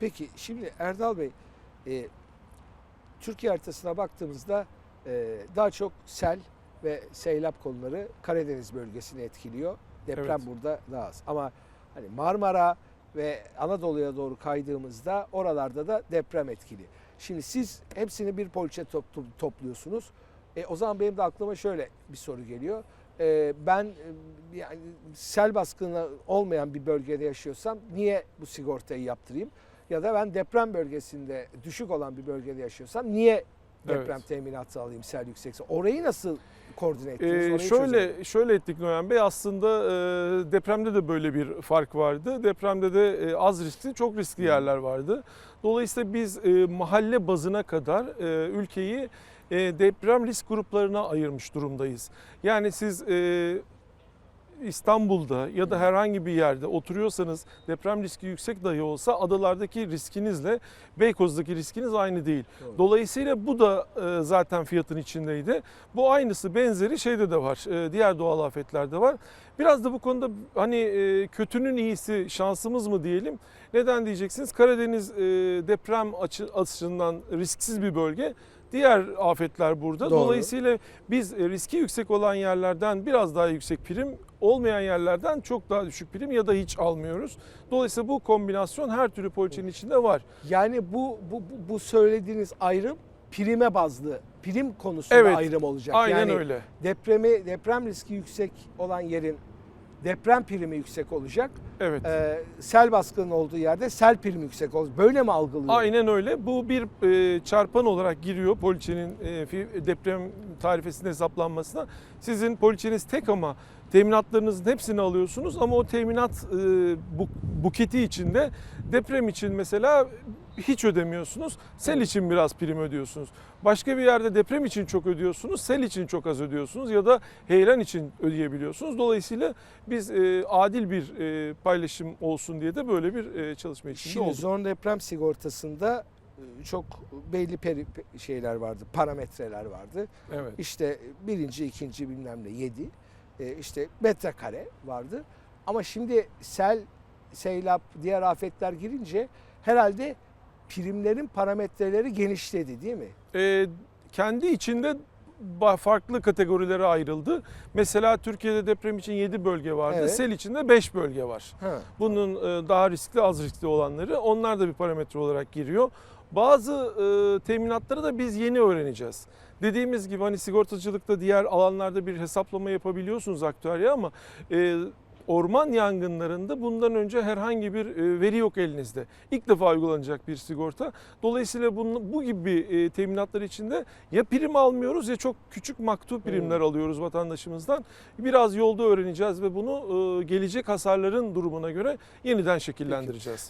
Peki şimdi Erdal Bey, e, Türkiye haritasına baktığımızda e, daha çok sel ve seylap konuları Karadeniz bölgesini etkiliyor. Deprem Evet. burada daha az. Ama hani Marmara ve Anadolu'ya doğru kaydığımızda oralarda da deprem etkili. Şimdi siz hepsini bir poliçe top- top- topluyorsunuz. E, o zaman benim de aklıma şöyle bir soru geliyor. E, ben e, yani sel baskını olmayan bir bölgede yaşıyorsam niye bu sigortayı yaptırayım? Ya da ben deprem bölgesinde düşük olan bir bölgede yaşıyorsam niye deprem Evet. teminatı alayım sel yüksekse? Orayı nasıl koordine ettiniz? Ee, şöyle şöyle ettik Noyan Bey aslında e, depremde de böyle bir fark vardı. Depremde de e, az riskli çok riskli yerler vardı. Dolayısıyla biz e, mahalle bazına kadar e, ülkeyi e, deprem risk gruplarına ayırmış durumdayız. Yani siz e, İstanbul'da ya da herhangi bir yerde oturuyorsanız deprem riski yüksek dahi olsa adalardaki riskinizle Beykoz'daki riskiniz aynı değil. Doğru. Dolayısıyla bu da e, zaten fiyatın içindeydi. Bu aynısı benzeri şeyde de var. e, Diğer doğal afetlerde var. Biraz da bu konuda hani e, kötünün iyisi şansımız mı diyelim. Neden diyeceksiniz? Karadeniz e, deprem açı, açısından risksiz bir bölge. Diğer afetler burada. Doğru. Dolayısıyla biz e, riski yüksek olan yerlerden biraz daha yüksek prim, olmayan yerlerden çok daha düşük prim ya da hiç almıyoruz. Dolayısıyla bu kombinasyon her türlü poliçenin içinde var. Yani bu, bu, bu, bu söylediğiniz ayrım prime bazlı, prim konusunda Evet, ayrım olacak. Aynen yani öyle. depremi, deprem riski yüksek olan yerin deprem primi yüksek olacak. Evet. Ee, sel baskının olduğu yerde sel primi yüksek olacak. Böyle mi algılıyor? Aynen öyle. Bu bir e, çarpan olarak giriyor poliçenin e, deprem tarifesinin hesaplanmasına. Sizin poliçeniz tek ama teminatlarınızın hepsini alıyorsunuz ama o teminat e, bu, buketi içinde deprem için mesela hiç ödemiyorsunuz. Sel Evet. için biraz prim ödüyorsunuz. Başka bir yerde deprem için çok ödüyorsunuz, sel için çok az ödüyorsunuz ya da heyelan için ödeyebiliyorsunuz. Dolayısıyla biz e, adil bir e, paylaşım olsun diye de böyle bir e, çalışma içinde Şimdi olduk. zorunlu deprem sigortasında e, çok belli peri, pe- şeyler vardı, parametreler vardı. Evet. İşte birinci, ikinci bilmem ne yedi. E, işte metrekare vardı. Ama şimdi sel, seylap, diğer afetler girince herhalde primlerin parametreleri genişledi değil mi? e, kendi içinde farklı kategorilere ayrıldı. Mesela Türkiye'de deprem için 7 bölge vardı. Evet. Sel için de 5 bölge var. Ha. Bunun e, daha riskli az riskli olanları onlar da bir parametre olarak giriyor. Bazı e, teminatları da biz yeni öğreneceğiz. Dediğimiz gibi hani sigortacılıkta diğer alanlarda bir hesaplama yapabiliyorsunuz aktüarya ama e, orman yangınlarında bundan önce herhangi bir e, veri yok elinizde. İlk defa uygulanacak bir sigorta. Dolayısıyla bunun, bu gibi e, teminatlar içinde ya prim almıyoruz ya çok küçük maktu primler alıyoruz vatandaşımızdan. Biraz yolda öğreneceğiz ve bunu e, gelecek hasarların durumuna göre yeniden şekillendireceğiz.